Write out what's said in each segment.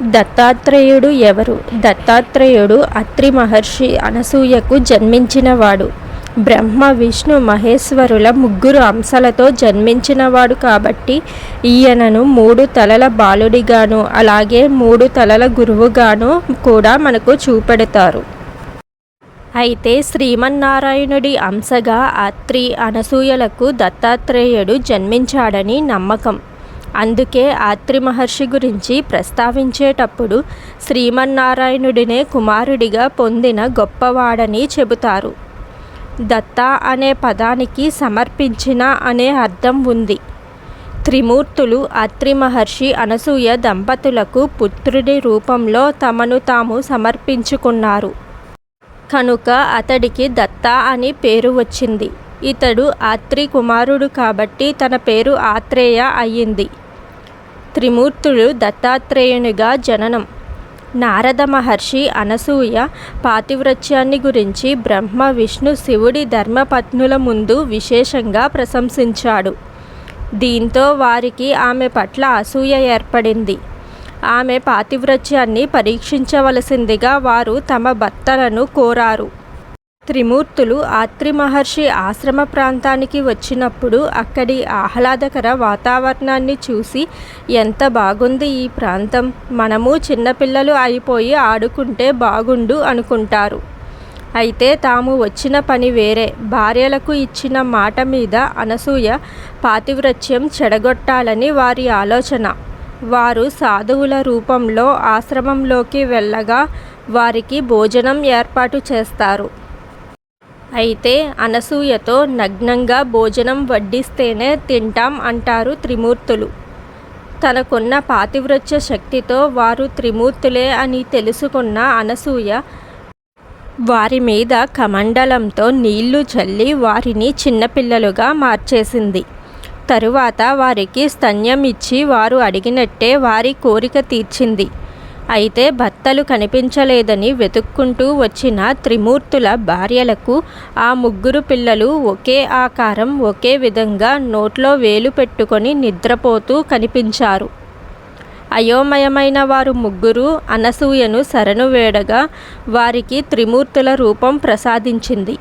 దత్తాత్రేయుడు ఎవరు? దత్తాత్రేయుడు అత్రి మహర్షి అనసూయకు జన్మించినవాడు. బ్రహ్మ విష్ణు మహేశ్వరుల ముగ్గురు అంశలతో జన్మించినవాడు కాబట్టి ఈయనను మూడు తలల బాలుడిగాను అలాగే మూడు తలల గురువుగాను కూడా మనకు చూపెడతారు. అయితే శ్రీమన్నారాయణుడి అంశగా అత్రి అనసూయలకు దత్తాత్రేయుడు జన్మించాడని నమ్మకం. అందుకే ఆత్రి మహర్షి గురించి ప్రస్తావించేటప్పుడు శ్రీమన్నారాయణుడినే కుమారుడిగా పొందిన గొప్పవాడని చెబుతారు. దత్త అనే పదానికి సమర్పించిన అనే అర్థం ఉంది. త్రిమూర్తులు అత్రి మహర్షి అనసూయ దంపతులకు పుత్రుడి రూపంలో తమను తాము సమర్పించుకున్నారు. కనుక అతడికి దత్త అని పేరు వచ్చింది. ఇతడు ఆత్రి కుమారుడు కాబట్టి తన పేరు ఆత్రేయ అయ్యింది. త్రిమూర్తులు దత్తాత్రేయునిగా జననం. నారద మహర్షి అనసూయ పాతివ్రత్యాన్ని గురించి బ్రహ్మ విష్ణు శివుడి ధర్మపత్నుల ముందు విశేషంగా ప్రశంసించాడు. దీంతో వారికి ఆమె పట్ల అసూయ ఏర్పడింది. ఆమె పాతివ్రత్యాన్ని పరీక్షించవలసిందిగా వారు తమ భర్తలను కోరారు. త్రిమూర్తులు ఆత్రి మహర్షి ఆశ్రమ ప్రాంతానికి వచ్చినప్పుడు అక్కడి ఆహ్లాదకర వాతావరణాన్ని చూసి ఎంత బాగుంది ఈ ప్రాంతం. మనము చిన్నపిల్లలు అయిపోయి ఆడుకుంటే బాగుండు అనుకుంటారు. అయితే తాము వచ్చిన పని వేరే. భార్యలకు ఇచ్చిన మాట మీద అనసూయ పాతివ్రత్యం చెడగొట్టాలని వారి ఆలోచన. వారు సాధువుల రూపంలో ఆశ్రమంలోకి వెళ్ళగా వారికి భోజనం ఏర్పాటు చేస్తారు. అయితే అనసూయతో నగ్నంగా భోజనం వడ్డిస్తేనే తింటాం అంటారు త్రిమూర్తులు. తనకున్న పాతివ్రత్య శక్తితో వారు త్రిమూర్తులే అని తెలుసుకున్న అనసూయ వారి మీద కమండలంతో నీళ్ళు చల్లి వారిని చిన్నపిల్లలుగా మార్చేసింది. తరువాత వారికి స్తన్యం ఇచ్చి వారు అడిగినట్టే వారి కోరిక తీర్చింది. అయితే భర్తలు కనిపించలేదని వెతుక్కుంటూ వచ్చిన త్రిమూర్తుల భార్యలకు ఆ ముగ్గురు పిల్లలు ఒకే ఆకారం ఒకే విధంగా నోట్లో వేలు పెట్టుకొని నిద్రపోతూ కనిపించారు. అయోమయమైన వారు ముగ్గురు అనసూయను శరణు వేడగా వారికి త్రిమూర్తుల రూపం ప్రసాదించింది.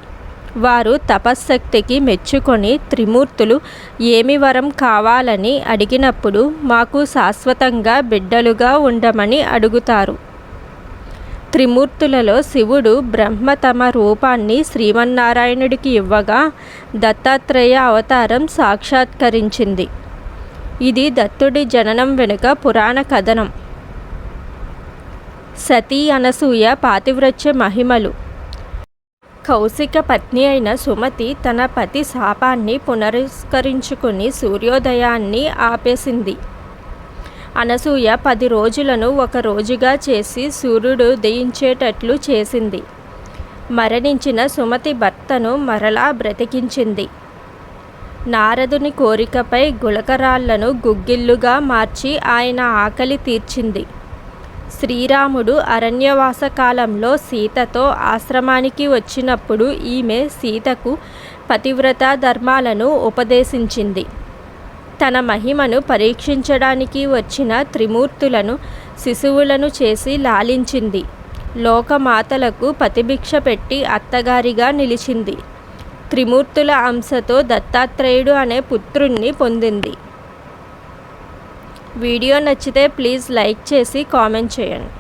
వారు తపశ్శక్తికి మెచ్చుకొని త్రిమూర్తులు ఏమి వరం కావాలని అడిగినప్పుడు మాకు శాశ్వతంగా బిడ్డలుగా ఉండమని అడుగుతారు త్రిమూర్తులలో శివుడు బ్రహ్మ తమ రూపాన్ని శ్రీమన్నారాయణుడికి ఇవ్వగా దత్తాత్రేయ అవతారం సాక్షాత్కరించింది. ఇది దత్తుడి జననం వెనుక పురాణ కథనం. సతీ అనసూయ పాతివ్రత్య మహిమలు. కౌశిక పత్ని అయిన సుమతి తన పతి శాపాన్ని పునరుస్కరించుకుని సూర్యోదయాన్ని ఆపేసింది. అనసూయ పది రోజులను ఒక రోజుగా చేసి సూర్యుడు ఉదయించేటట్లు చేసింది. మరణించిన సుమతి భర్తను మరలా బ్రతికించింది. నారదుని కోరికపై గులకరాళ్ళను గుగ్గిళ్ళుగా మార్చి ఆయన ఆకలి తీర్చింది. శ్రీరాముడు అరణ్యవాస కాలంలో సీతతో ఆశ్రమానికి వచ్చినప్పుడు ఈమె సీతకు పతివ్రత ధర్మాలను ఉపదేశించింది. తన మహిమను పరీక్షించడానికి వచ్చిన త్రిమూర్తులను శిశువులను చేసి లాలించింది. లోకమాతలకు పతిభిక్ష పెట్టి అత్తగారిగా నిలిచింది. త్రిమూర్తుల అంశతో దత్తాత్రేయుడు అనే పుత్రుణ్ణి పొందింది. వీడియో నచ్చితే ప్లీజ్ లైక్ చేసి కామెంట్ చేయండి.